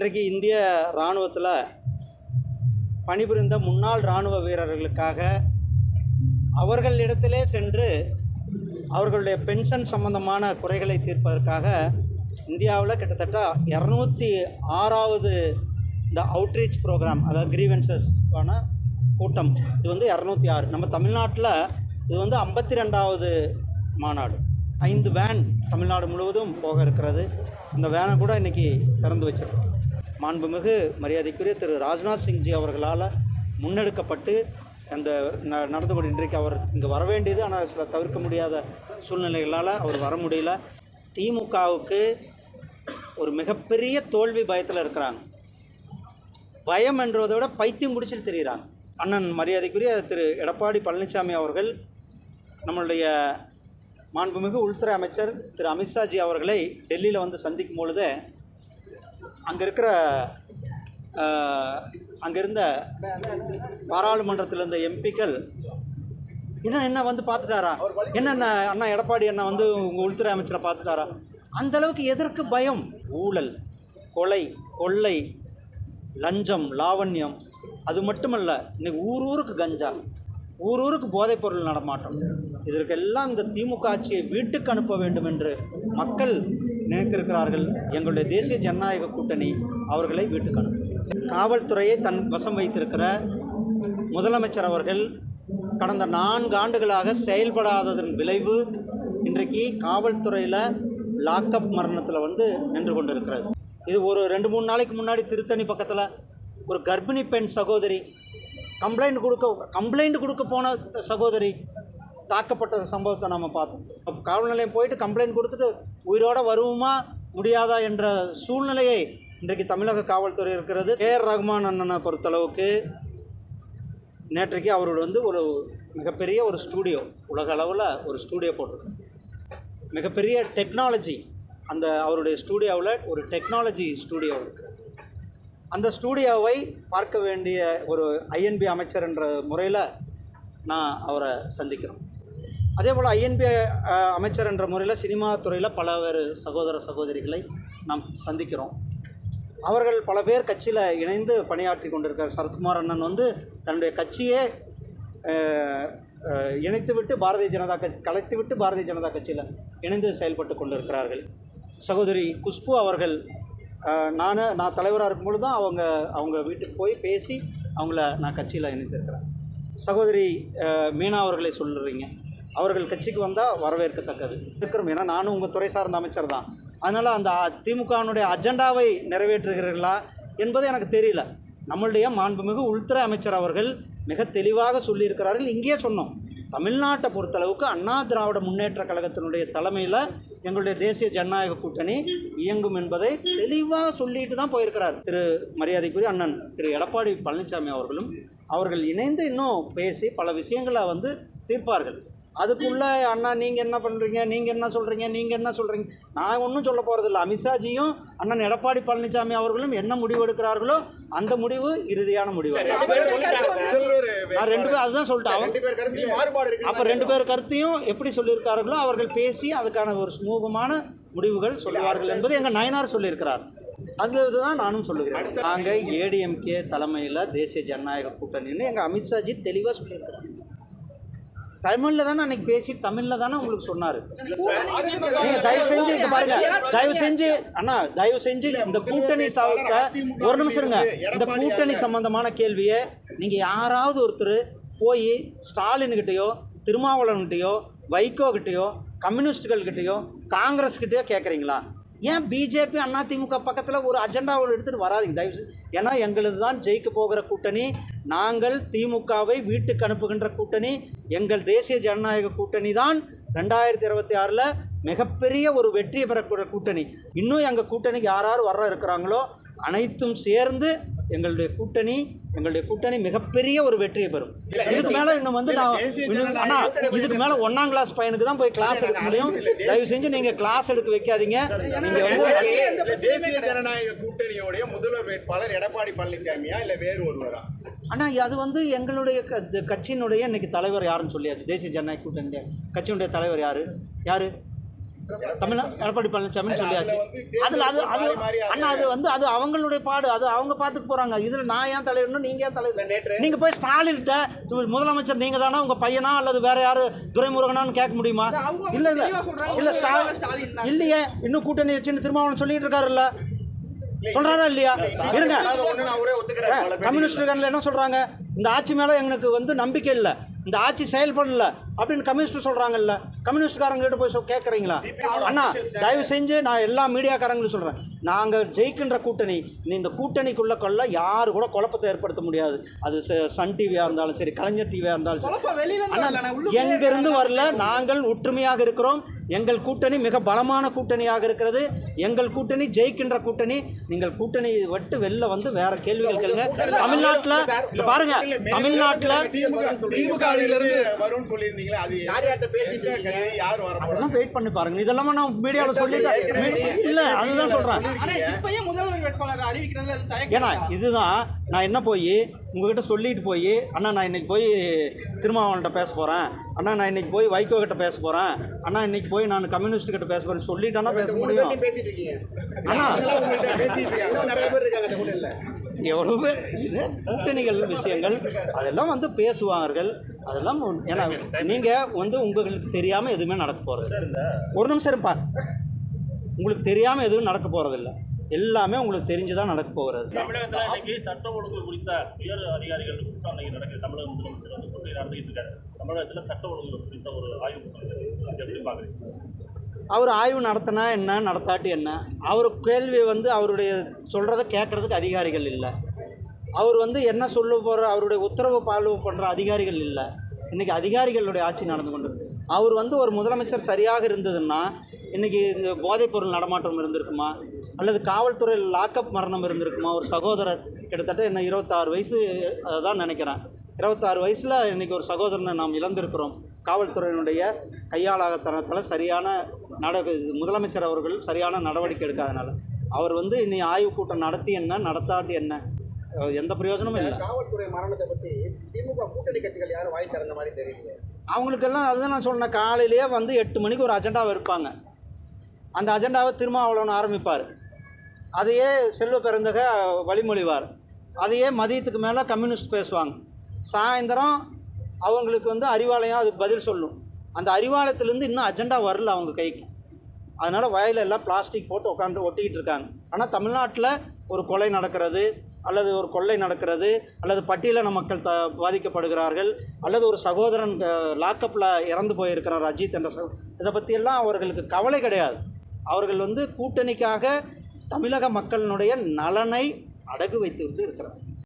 இன்றைக்கு இந்திய இராணுவத்தில் பணிபுரிந்த முன்னாள் இராணுவ வீரர்களுக்காக அவர்களிடத்திலே சென்று அவர்களுடைய பென்ஷன் சம்பந்தமான குறைகளை தீர்ப்பதற்காக இந்தியாவில் கிட்டத்தட்ட இரநூத்தி ஆறாவது இந்த அவுட்ரீச் ப்ரோக்ராம் அதாவது கிரீவன்சஸ்க்கான கூட்டம். இது வந்து இரநூத்தி ஆறு. நம்ம தமிழ்நாட்டில் இது வந்து ஐம்பத்தி ரெண்டாவது மாநாடு. ஐந்து வேன் தமிழ்நாடு முழுவதும் போக இருக்கிறது. அந்த வேனை கூட இன்றைக்கி திறந்து வச்சிருக்கோம். மாண்புமிகு மரியாதைக்குரிய திரு ராஜ்நாத் சிங்ஜி அவர்களால் முன்னெடுக்கப்பட்டு அந்த ந நடந்து கொண்டு இன்றைக்கு அவர் இங்கே வர வேண்டியது. ஆனால் சில தவிர்க்க முடியாத சூழ்நிலைகளால் அவர் வர முடியல. திமுகவுக்கு ஒரு மிகப்பெரிய தோல்வி பயத்தில் இருக்கிறாங்க. பயம் என்றதை விட பைத்தியம் பிடிச்சிட்டு தெரிகிறாங்க அண்ணன் மரியாதைக்குரிய திரு எடப்பாடி பழனிசாமி அவர்கள் நம்மளுடைய மாண்புமிகு உள்துறை அமைச்சர் திரு அமித்ஷாஜி அவர்களை டெல்லியில் வந்து சந்திக்கும் பொழுது அங்கே இருக்கிற அங்கே இருந்த பாராளுமன்றத்தில் இருந்த எம்பிக்கள் என்ன என்ன வந்து பார்த்துட்டாரா? என்னென்ன அண்ணா எடப்பாடி அண்ணா வந்து உங்கள் உள்துறை அமைச்சரை பார்த்துட்டாரா? அந்த அளவுக்கு எதற்கு பயம்? ஊழல் கொலை கொள்ளை லஞ்சம் லாவண்யம் அது மட்டுமல்ல இன்னைக்கு ஊர் ஊருக்கு கஞ்சா ஊர் ஊருக்கு போதைப்பொருள் நடமாட்டம். இதற்கெல்லாம் இந்த திமுக ஆட்சியை வீட்டுக்கு அனுப்ப வேண்டும் என்று மக்கள் நினைத்திருக்கிறார்கள். எங்களுடைய தேசிய ஜனநாயக கூட்டணி அவர்களை வீட்டுக்கு அனுப்பும் காவல்துறையை தன் வசம் வைத்திருக்கிற முதலமைச்சர் அவர்கள் கடந்த நான்கு ஆண்டுகளாக செயல்படாததன் விளைவு இன்றைக்கு காவல்துறையில் லாக்அப் மரணத்தில் வந்து நின்று கொண்டிருக்கிறது. இது ஒரு ரெண்டு மூணு நாளைக்கு முன்னாடி திருத்தணி பக்கத்தில் ஒரு கர்ப்பிணி பெண் சகோதரி கம்ப்ளைண்ட் கொடுக்க கம்ப்ளைண்ட் கொடுக்க போன சகோதரி தாக்கப்பட்ட சம்பவத்தை நம்ம பார்த்தோம். அப்போ காவல் நிலையம் போயிட்டு கம்ப்ளைண்ட் கொடுத்துட்டு உயிரோடு வருவோமா முடியாதா என்ற சூழ்நிலையை இன்றைக்கு தமிழக காவல்துறை இருக்கிறது. ஏஆர் ரஹ்மான் அண்ணனை பொறுத்தளவுக்கு நேற்றைக்கு அவரோட வந்து ஒரு மிகப்பெரிய ஒரு ஸ்டூடியோ உலக அளவில் ஒரு ஸ்டூடியோ போட்டிருக்காரு மிகப்பெரிய டெக்னாலஜி அந்த அவருடைய ஸ்டூடியோவில் ஒரு டெக்னாலஜி ஸ்டூடியோ இருக்குது அந்த ஸ்டூடியோவை பார்க்க வேண்டிய ஒரு ஐஎன்பி அமைச்சர் என்ற முறையில் நான் அவரை சந்திக்கிறோம். அதே போல் ஐஎன்பி அமைச்சர் என்ற முறையில் சினிமா துறையில் பலவேறு சகோதர சகோதரிகளை நாம் சந்திக்கிறோம். அவர்கள் பல பேர் கட்சியில் இணைந்து பணியாற்றி கொண்டிருக்கார் சரத்குமார் அண்ணன் வந்து தன்னுடைய கட்சியே இணைத்துவிட்டு பாரதிய ஜனதா கட்சி கலைத்துவிட்டு பாரதிய ஜனதா கட்சியில் இணைந்து செயல்பட்டு கொண்டிருக்கிறார்கள். சகோதரி குஷ்பு அவர்கள் நான் நான் தலைவராக இருக்கும்பொழுது தான் அவங்க அவங்க வீட்டுக்கு போய் பேசி அவங்கள நான் கட்சியில் இணைந்திருக்கிறேன் சகோதரி மீனா அவர்களை சொல்லுறீங்க அவர்கள் கட்சிக்கு வந்தால் வரவேற்கத்தக்கது. இருக்கிறோம் ஏன்னா நானும் உங்கள் துறை சார்ந்த அமைச்சர் தான். அதனால் அந்த திமுகவினுடைய அஜெண்டாவை நிறைவேற்றுகிறீர்களா என்பது எனக்கு தெரியல. நம்மளுடைய மாண்புமிகு உள்துறை அமைச்சர் அவர்கள் மிக தெளிவாக சொல்லியிருக்கிறார்கள். இங்கேயே சொன்னோம். தமிழ்நாட்டை பொறுத்தளவுக்கு அண்ணா திராவிட முன்னேற்ற கழகத்தினுடைய தலைமையில் எங்களுடைய தேசிய ஜனநாயக கூட்டணி இயங்கும் என்பதை தெளிவாக சொல்லிட்டு தான் போயிருக்கிறார். திரு மரியாதைக்குரிய அண்ணன் திரு எடப்பாடி பழனிசாமி அவர்களும். அவர்கள் இணைந்து இன்னும் பேசி பல விஷயங்களை வந்து தீர்ப்பார்கள். அதுக்குள்ள அண்ணா நீங்கள் என்ன பண்ணுறீங்க நீங்கள் என்ன சொல்கிறீங்க நீங்கள் என்ன சொல்கிறீங்க நான் ஒன்றும் சொல்ல போகிறதில்ல அமித்ஷாஜியும் அண்ணன் எடப்பாடி பழனிசாமி அவர்களும் என்ன முடிவு எடுக்கிறார்களோ அந்த முடிவு இறுதியான முடிவு. நான் ரெண்டு பேர் அதுதான் சொல்லிட்டேன். ரெண்டு பேர் கருத்துலயும் மாறுபாடு இருக்கு அப்போ ரெண்டு பேர் கருத்தையும் எப்படி சொல்லியிருக்கார்களோ அவர்கள் பேசி அதுக்கான ஒரு சுமூகமான முடிவுகள் சொல்லுவார்கள் என்பது எங்கள் நயனார் சொல்லியிருக்கிறார். அந்த இதுதான் நானும் சொல்லுகிறேன். நாங்கள் ஏடிஎம்கே தலைமையில் தேசிய ஜனநாயக கூட்டணின்னு எங்கள் அமித்ஷாஜி தெளிவாக சொல்லியிருக்கிறார். தமிழில் தானே அன்னைக்கு பேசி தமிழில் தானே உங்களுக்கு சொன்னார். நீங்க தயவு செஞ்சு இங்க பாருங்க. தயவு செஞ்சு அண்ணா தயவு செஞ்சு இந்த கூட்டணி சாவுக்க ஒரு நிமிஷம் இருங்க. இந்த கூட்டணி சம்பந்தமான கேள்வியை நீங்க யாராவது ஒருத்தர் போய் ஸ்டாலின்கிட்டயோ திருமாவளவன்கிட்டயோ வைகோ கிட்டயோ கம்யூனிஸ்டுகள் கிட்டயோ காங்கிரஸ் கிட்டயோ கேட்குறீங்களா ஏன் பிஜேபி அதிமுக பக்கத்தில் ஒரு அஜெண்டாவை எடுத்துகிட்டு வராதிங்க? தயவு ஏன்னா எங்களது தான் ஜெயிக்க போகிற கூட்டணி. நாங்கள் திமுகவை வீட்டுக்கு அனுப்புகின்ற கூட்டணி. எங்கள் தேசிய ஜனநாயக கூட்டணி தான் ரெண்டாயிரத்தி இருபத்தி ஆறில் மிகப்பெரிய ஒரு வெற்றி பெறக்கூடிய கூட்டணி. இன்னும் எங்கள் கூட்டணிக்கு யார் யார் வர இருக்கிறாங்களோ அனைத்தும் சேர்ந்து எங்களுடைய கூட்டணி எங்களுடைய கூட்டணி மிகப்பெரிய ஒரு வெற்றியை பெறும். இதுக்கு மேலே இன்னும் வந்து நான் அண்ணா இதுக்கு மேலே ஒன்றாம் கிளாஸ் பையனுக்கு தான் போய் கிளாஸ் எடுக்க முடியும். தயவு செஞ்சு நீங்கள் கிளாஸ் எடுக்க வைக்காதீங்க. நீங்கள் வந்து தேசிய ஜனநாயக கூட்டணியோடைய முதல்வர் வேட்பாளர் எடப்பாடி பழனிசாமியா இல்ல வேறு ஒருவரா? அண்ணா அது வந்து எங்களுடைய க- கட்சியினுடைய இன்னைக்கு தலைவர் யாருன்னு சொல்லியாச்சு? தேசிய ஜனநாயக கூட்டணி கட்சியினுடைய தலைவர் யார்? யார்? தமிழ் எடப்பாடி பழனிசாமின்னு சொல்லியாச்சு. அதுல அது அது அண்ணா அது வந்து அது அவங்களுடைய பாடு. அது அவங்க பார்த்துக்க போகிறாங்க இதில் நான் ஏன் தலைவர்னு நீங்கள் ஏன் தலைவர்? நேற்று நீங்கள் போய் ஸ்டாலின்கிட்ட முதலமைச்சர் நீங்கள் தானே உங்கள் பையனா அல்லது வேற யாரு துரைமுருகனான்னு கேட்க முடியுமா? இல்ல, இல்லை இல்லை. சொல்றாங்க, ஸ்டாலின். இல்லையே. இன்னும் கூட்டணி வச்சுன்னு திருமாவளவன் சொல்லிட்டு இருக்காருல்ல. சொல்கிறாரா இல்லையா? இருங்க. கம்யூனிஸ்டுகள் என்ன சொல்கிறாங்க இந்த ஆட்சி மேலே எங்களுக்கு வந்து நம்பிக்கை இல்லை. இந்த ஆட்சி செயல்படல அப்படின்னு கம்யூனிஸ்ட் சொல்கிறாங்கல்ல கம்யூனிஸ்ட்காரங்க கிட்ட போய் கேட்குறீங்களா அண்ணா தயவு செஞ்சு நான் எல்லா மீடியாக்காரங்களும் சொல்கிறேன் நாங்கள் ஜெயிக்கின்ற கூட்டணி நீ இந்த கூட்டணிக்குள்ள கொள்ள யாரு கூட குழப்பத்தை ஏற்படுத்த முடியாது. அது சன் டிவியாக இருந்தாலும் சரி கலைஞர் டிவியாக இருந்தாலும் சரி. உள்ளுக்குள்ளே எங்கிருந்து. வரல? நாங்கள் ஒற்றுமையாக இருக்கிறோம். எங்கள் கூட்டணி மிக பலமான கூட்டணியாக இருக்கிறது. எங்கள் கூட்டணி ஜெயிக்கின்ற கூட்டணி. நீங்கள் கூட்டணி விட்டு வெளில வந்து வேற கேள்விகள் கேளுங்க. தமிழ்நாட்டில் பாருங்க தமிழ்நாட்டில் அதெல்லாம் வெயிட் பண்ணி பாருங்க. இதெல்லாம் நான் மீடியாவில் சொல்லிட்டேன். இல்லை அதுதான் சொல்கிறேன் ஏன்னா? இதுதான். நான் என்ன போய் உங்ககிட்ட சொல்லிட்டு போய் அண்ணா நான் இன்னைக்கு போய் திருமாவளவன்கிட்ட பேச போகிறேன் அண்ணா நான் இன்னைக்கு போய் வைகோ கிட்ட பேச போகிறேன் அண்ணா இன்னைக்கு போய் நான் கம்யூனிஸ்ட் கிட்ட பேச போகிறேன் சொல்லிட்டேன்னா பேச முடியும். அண்ணா. உங்கள்ட்ட பேசிட்டு இருக்காங்க. இன்னும் நிறைய பேர் இருக்காங்க அந்த கூட்டணியில. எவ்வளோ பேர் இது? கூட்டணிகள் விஷயங்கள் அதெல்லாம் வந்து பேசுவார்கள். அதெல்லாம் ஏன்னா நீங்கள் வந்து உங்களுக்கு தெரியாமல் எதுவுமே நடக்க போகிறது ஒரு நிமிஷம் இருப்பா. உங்களுக்கு தெரியாமல் எதுவும் நடக்க போகிறதில்ல எல்லாமே உங்களுக்கு தெரிஞ்சு தான் நடக்க போகிறது தமிழகத்தில் இன்னைக்கு சட்ட ஒழுங்கு குறித்த உயர் அதிகாரிகள் கூட்டம் நடக்குது தமிழக முதலமைச்சர் வந்து நடந்துகிட்டு இருக்காரு. தமிழகத்தில் சட்ட ஒழுங்கு குறித்த ஒரு ஆய்வு கூட்டம் எப்படி பார்க்குறீங்க? அவர் ஆய்வு நடத்தினா என்ன நடத்தாட்டி என்ன? அவர் கேள்வி வந்து அவருடைய சொல்கிறத கேட்குறதுக்கு அதிகாரிகள் இல்லை. அவர் வந்து என்ன சொல்ல போகிற அவருடைய உத்தரவு ஃபாலோ பண்ணுற அதிகாரிகள் இல்லை. இன்றைக்கி அதிகாரிகளுடைய ஆட்சி நடந்து கொண்டு. அவர் வந்து ஒரு முதலமைச்சர் சரியாக இருந்ததுன்னா இன்றைக்கி இந்த போதைப்பொருள் நடமாட்டம் இருந்திருக்குமா? அல்லது காவல்துறையில் லாக்அப் மரணம் இருந்திருக்குமா? ஒரு சகோதரர் கிட்டத்தட்ட என்ன இருபத்தாறு வயசு தான் நினைக்கிறேன். இருபத்தாறு வயசில் இன்றைக்கி ஒரு சகோதரனை நாம் இழந்திருக்கிறோம். காவல்துறையினுடைய கையாளாகத்தனத்தில் சரியான நட முதலமைச்சர் அவர்கள் சரியான நடவடிக்கை எடுக்காதனால. அவர் வந்து இனி ஆய்வுக் கூட்டம் நடத்தி என்ன நடத்தாட்டி என்ன? எந்த பிரயோஜனமும் இல்லை. காவல்துறை மரணத்தை பத்தி திமுக கூட்டணி கட்சிகள் யாரும் வாய் திறந்த மாதிரி தெரியலையே. அவங்களுக்கெல்லாம் அதுதான் நான் சொன்னேன். காலையிலேயே வந்து எட்டு மணிக்கு ஒரு அஜெண்டாவை இருப்பாங்க அந்த அஜெண்டாவை திருமாவளவன் ஆரம்பிப்பார். அதையே செல்வ பெருந்தக வழிமொழிவார். அதையே மதியத்துக்கு மேலே கம்யூனிஸ்ட் பேசுவாங்க. சாயந்தரம் அவங்களுக்கு வந்து அறிவாலயம் அதுக்கு பதில் சொல்லும். அந்த அறிவாலயத்துலேருந்து இன்னும் அஜெண்டா வரல அவங்க கைக்கு. அதனால் வயலில் எல்லாம் பிளாஸ்டிக் போட்டு உட்காந்து ஒட்டிக்கிட்டு இருக்காங்க. ஆனால் தமிழ்நாட்டில் ஒரு கொலை நடக்கிறது அல்லது ஒரு கொள்ளை நடக்கிறது அல்லது பட்டியலின மக்கள் த பாதிக்கப்படுகிறார்கள் அல்லது ஒரு சகோதரன் லாக்கப்பில் இறந்து போயிருக்கிறார் அஜித் என்ற சகோ இதை பற்றியெல்லாம் அவர்களுக்கு கவலை கிடையாது. அவர்கள் வந்து கூட்டணிக்காக தமிழக மக்களினுடைய நலனை அடகு வைத்து கொண்டு இருக்கிறார்